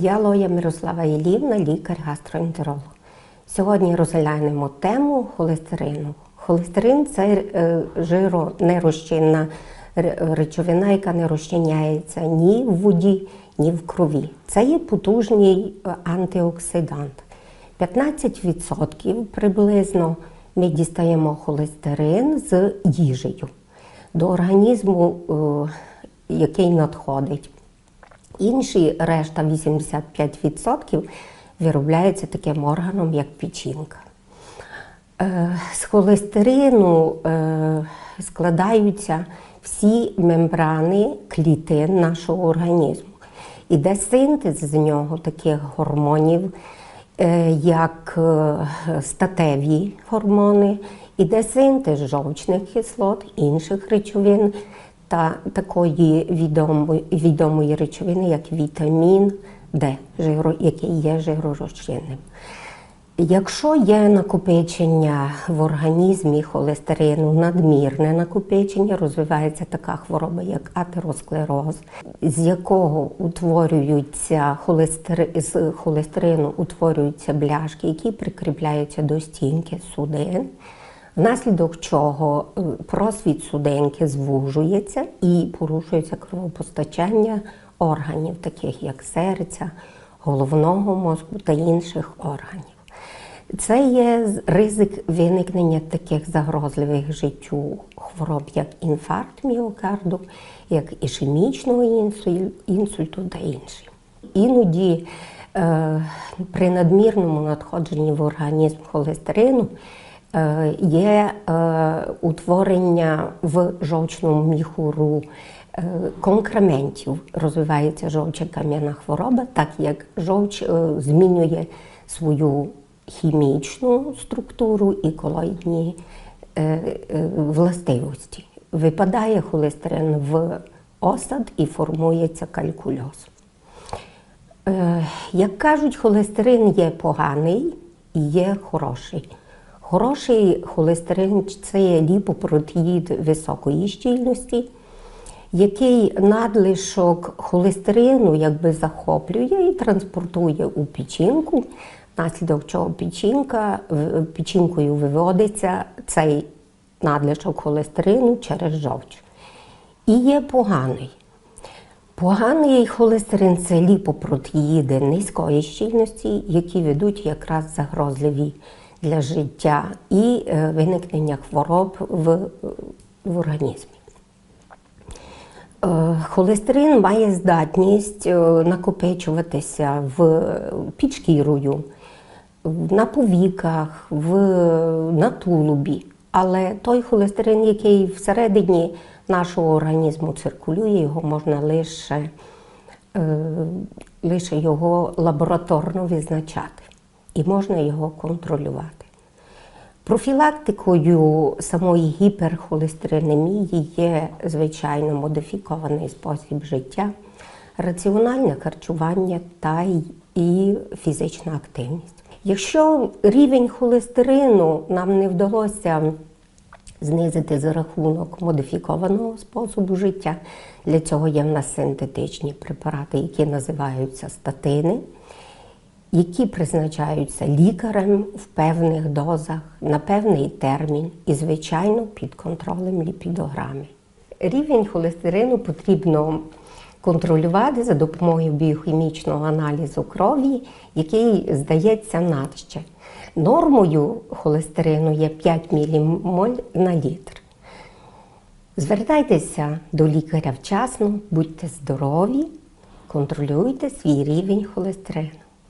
Я Лоя Мирослава Ілівна, лікар-гастроентеролог. Сьогодні розглянемо тему холестерину. Холестерин це е, жиронерозчинна речовина, яка не розчиняється ні в воді, ні в крові. Це є потужний е, антиоксидант. 15% приблизно ми дістаємо холестерин з їжею до організму, е, який надходить. Інші решта 85% виробляється таким органом, як печінка. Е, З холестерину е, складаються всі мембрани клітин нашого організму. Іде синтез з нього таких гормонів, е, як статеві гормони, іде синтез жовчних кислот, інших речовин та такої відомої, відомої речовини, як вітамін Д, жиро, який є жиророзчинним. Якщо є накопичення в організмі холестерину, надмірне накопичення, розвивається така хвороба, як атеросклероз, з якого утворюються холестери... з холестерину утворюються бляшки, які прикріпляються до стінки судин, внаслідок чого е, просвіт судинки звужується і порушується кровопостачання органів, таких як серця, головного мозку та інших органів. Це є ризик виникнення таких загрозливих життю хвороб, як інфаркт міокарду, як ішемічного інсульту та інші. Іноді е, при надмірному надходженні в організм холестерину є е, утворення в жовчному міхуру е, конкрементів. Розвивається жовчокам'яна хвороба, так як жовч е, змінює свою хімічну структуру і колоїдні е, е, властивості. Випадає холестерин в осад і формується калькульоз. Е, Як кажуть, холестерин є поганий і є хороший. Хороший холестерин це є ліпопротеїд високої щільності, який надлишок холестерину якби захоплює і транспортує у печінку, внаслідок чого печінка, печінкою виводиться цей надлишок холестерину через жовч. І є поганий. Поганий холестерин це ліпопротеїди низької щільності, які ведуть якраз загрозливі для життя і е, виникнення хвороб в, в організмі. Е, Холестерин має здатність е, накопичуватися в під шкірою, на повіках, в, на тулубі. Але той холестерин, який всередині нашого організму циркулює, його можна лише, е, лише його лабораторно визначати і можна його контролювати. Профілактикою самої гіперхолестеринемії є звичайно модифікований спосіб життя, раціональне харчування та і фізична активність. Якщо рівень холестерину нам не вдалося знизити за рахунок модифікованого способу життя, для цього є в нас синтетичні препарати, які називаються статини які призначаються лікарем в певних дозах на певний термін і, звичайно, під контролем ліпідограми. Рівень холестерину потрібно контролювати за допомогою біохімічного аналізу крові, який здається надще. Нормою холестерину є 5 мілімоль на літр. Звертайтеся до лікаря вчасно, будьте здорові, контролюйте свій рівень холестерину.